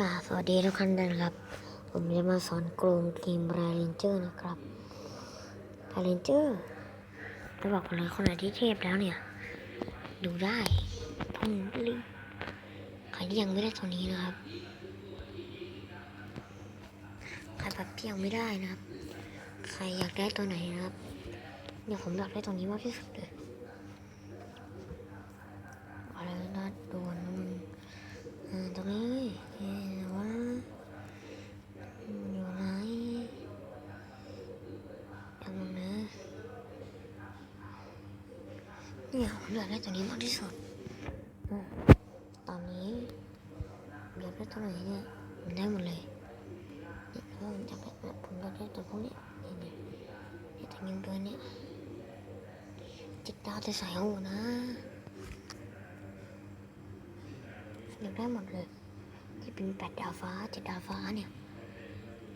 กาสวัสดีทุกท่านนะครับ ผมจะมาสอนกลุ่มทีมไรเลนเจอร์นะครับไรเลนเจอร์จะบอกเลยคนไหนที่เทพแล้วเนี่ย ดูได้ต้องรีบใครที่ยังไม่ได้ตัวนี้นะครับ ใครแบบที่ยังไม่ได้นะครับ ใครอยากได้ตัวไหนนะครับเนี่ยวผมอยากได้ตัวนี้มากที่สุดเลยอะไรนะดวนมันเออตรงนี้เออว่าอยู่ไหนยังนะ เนี่ยผมอยากได้ตัวนี้มากที่สุดตอนนี้อยากได้ตัวไหนเนี่ยมันได้หมดเลยเนี่ยผมอยากได้ผมอยากได้ตัวพวกนี้นี่นี่นี่ตัวนี้ตัวเนี้ยจิตดาวจะใส่หูนะอยากได้หมดเลยที่เป็นแปดดาวฟ้าเจ็ดดาวฟ้าเนี่ย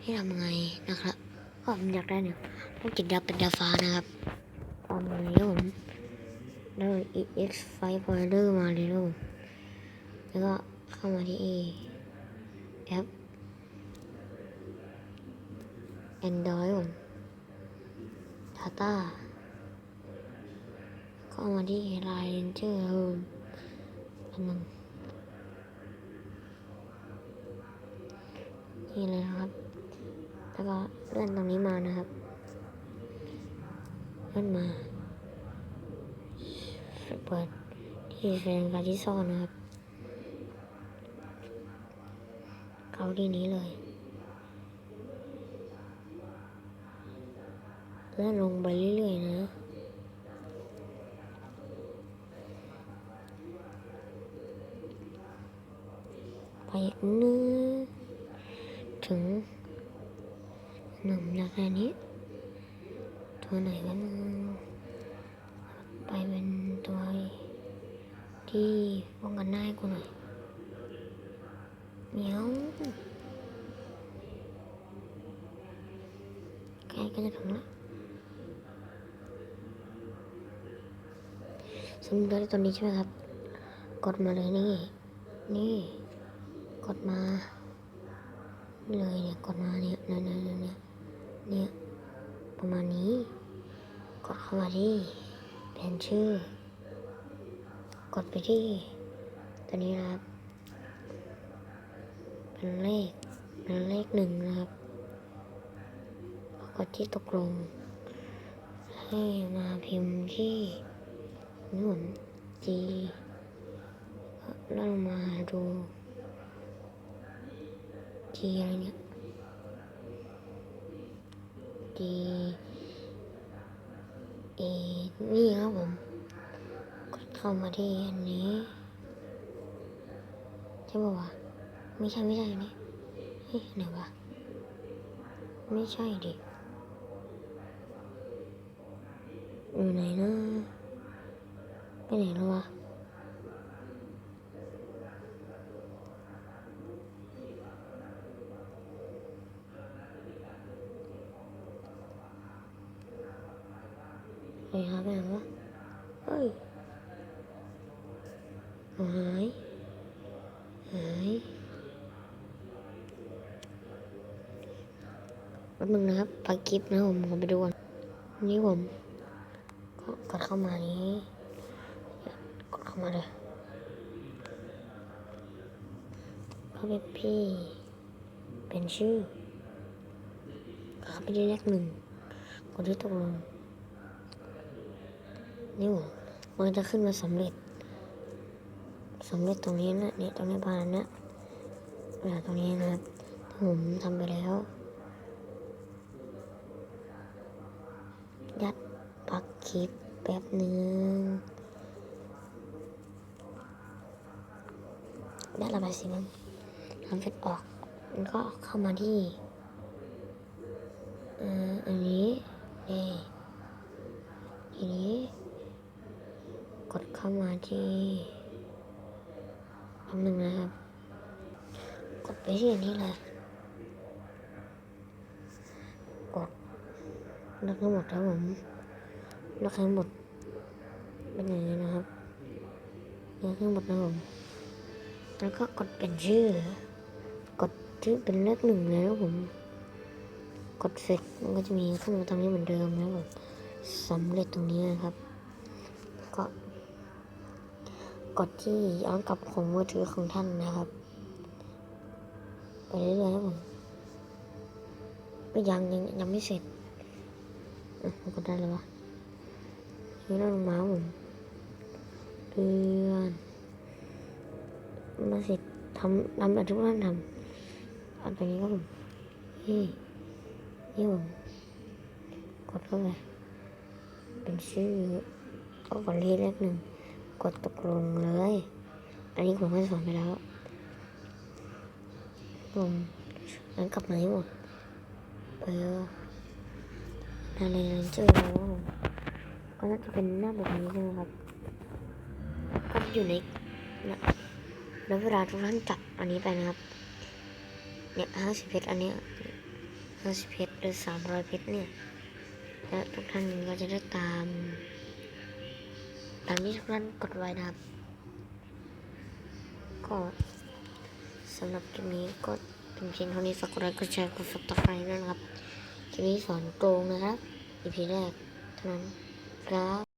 ให้ทำยังไงนะครับก็ผมอยากได้เนี่ยพวกจ็ดดาวเป็นดาวฟ้านะครับตอนนี้ผม ได้ EX ไฟพอยเลอร์มาเลยลูกแล้วก็เข้ามาที่ A แอป Android ผม Data เข้ามาที่ Line Ranger อันนึงนี่เลยนะครับ แล้วก็เลื่อนตรงนี้มานะครับเลื่อนมา เปิดที่แสดงการที่ซ่อนนะครับ เขาที่นี้เลยเลื่อนลงไปเรื่อยๆนะไปอีกนึถึงหนุ่มราคานี้ ตัวไหนวะมึงไปเป็น ที่ป้องกันหน้าให้กูหน่อยเหมียวใกล้ก็จะถึงแล้วสมมติได้ตัวนี้ใช่ไหมครับ กดมาเลยนี่ นี่ กดมาเลยเนี่ยกดมาเนี่ยเนี่ยเนี่ยเนี่ยเนี่ยประมาณนี้ กดเข้ามาที่เปลี่ยนชื่อ กดไปที่ตัวนี้นะครับ เป็นเลขเป็นเลขหนึ่งนะครับกดที่ตกลง ให้มาพิมพ์ที่นุ่น G แล้วเรามาดู G อะไรเนี่ย D A นี่ครับผม เข้ามาที่อันนี้ใช่ป่าวะไม่ใช่ไม่ใช่อันนี้เฮ้ยไหนวะไม่ใช่ดิอยู่ไหนนะไปไหนแล้ววะไปหาไปไหนวะเฮ้ย หายหายแป๊บนึงนะครับพักคลิปนะผมขอไปดูก่อนนี่ผมก็กดเข้ามานี้กดเข้ามาเลยเข้าไปพี่เป็นชื่อเข้าไปที่เลขหนึ่งกดที่ตกลงนี่หว่ามันจะขึ้นมาสำเร็จ สำเร็จตรงนี้นะเนี่ยตรงนี้พานนะเวลาตรงนี้นะครับผมทำไปแล้ว ยัดปักคลิปแป๊บหนึ่งยัดระบายสีมันทำเสร็จออกมันก็เข้ามาที่อ่ออันนี้นี่ทีนี้ กดเข้ามาที่ คำหนึ่งนะครับ กดไปที่อันนี้เลย กดเลือกทั้งหมดครับผมเลือกทั้งหมด เป็นอย่างนี้นะครับเลือกทั้งหมดนะผมแล้วก็กดเปลี่ยนชื่อ กดที่เป็นเลขหนึ่งแล้วผม กดเสร็จมันก็จะมีขึ้นมาตรงนี้เหมือนเดิมนะผมสำเร็จตรงนี้นะครับ ก็ กดที่ย้อนกลับของมือถือของท่านนะครับ ไปเรื่อยๆนะผมก็ยังยังยังไม่เสร็จอะกดได้เลยวะนี่เราลงมาผมเดือนมาเสร็จทำทำแบบทุกท่านทำอันตรงนี้ก็ผมนี่นี่ผมกดเข้าไปเป็นชื่อก็กดเลขเลขหนึ่ง กดตกลงเลย อันนี้ผมให้สอนไปแล้วผมนั้นกลับมาให้หมดเอออะไรนั้นเจอแล้วก็น่าจะเป็นหน้าแบบนี้ใช่ไหมครับ ก็อยู่ในนะแล้วเวลาทุกท่านจับอันนี้ไปนะครับ เนี่ยห้าสิบเพชรอันนี้ห้าสิบเพชรหรือสามร้อยเพชรเนี่ย และทุกท่านก็จะได้ตาม ตามที่ทุกท่านกดไว้นะครับ ก็สำหรับคลิปนี้ก็เป็นเพียงเท่านี้ฝากกดไลค์กดแชร์กดซับสไครต์ด้วยนะครับคลิปนี้สอนโกงนะครับอีพีแรกเท่านั้นครับ